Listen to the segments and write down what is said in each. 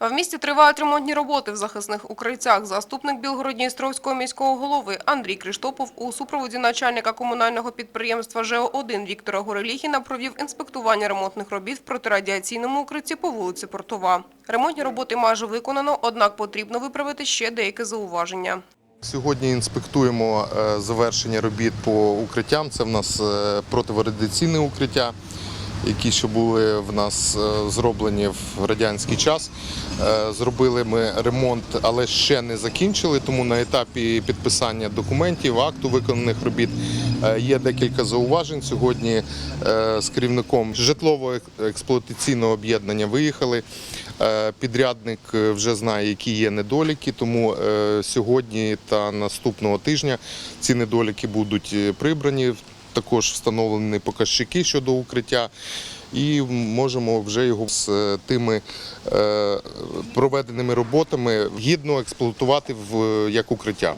В місті тривають ремонтні роботи в захисних укриттях. Заступник Білгородністровського міського голови Андрій Криштопов у супроводі начальника комунального підприємства ЖЕО-1 Віктора Гореліхіна провів інспектування ремонтних робіт в протирадіаційному укритті по вулиці Портова. Ремонтні роботи майже виконано, однак потрібно виправити ще деякі зауваження. Сьогодні інспектуємо е, завершення робіт по укриттям. Це в нас е, протирадіаційне укриття, які ще були в нас е, зроблені в радянський час. Е, Зробили ми ремонт, але ще не закінчили, тому на етапі підписання документів, акту виконаних робіт е, є декілька зауважень. Сьогодні з керівником житлово-експлуатаційного об'єднання виїхали. Підрядник вже знає, які є недоліки, тому сьогодні та наступного тижня ці недоліки будуть прибрані. Також встановлені показчики щодо укриття, і можемо вже його з е, тими е, проведеними роботами гідно експлуатувати в як укриття.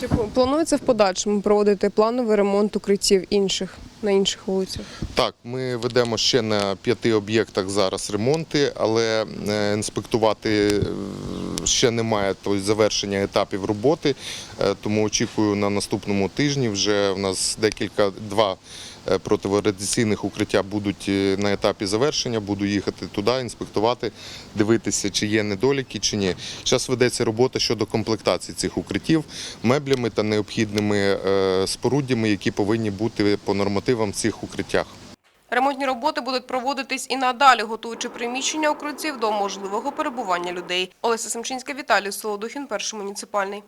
Чи планується в подальшому проводити плановий ремонт укриттів інших на інших вулицях? Так, ми ведемо ще на п'яти об'єктах зараз ремонти, але е, інспектувати е, ще немає тобто, завершення етапів роботи, е, тому очікую на наступному тижні. Вже в нас декілька два е, укриття будуть на етапі завершення. Буду їхати туди, інспектувати, дивитися, чи є недоліки, чи ні. Зараз ведеться робота щодо комплектації цих укриттів меблями та необхідними споруддями, які повинні бути по нормативам в цих укриттях. Ремонтні роботи будуть проводитись і надалі, готуючи приміщення укриттів до можливого перебування людей. Олеся Семчинська, Віталій Солодухін, перший муніципальний.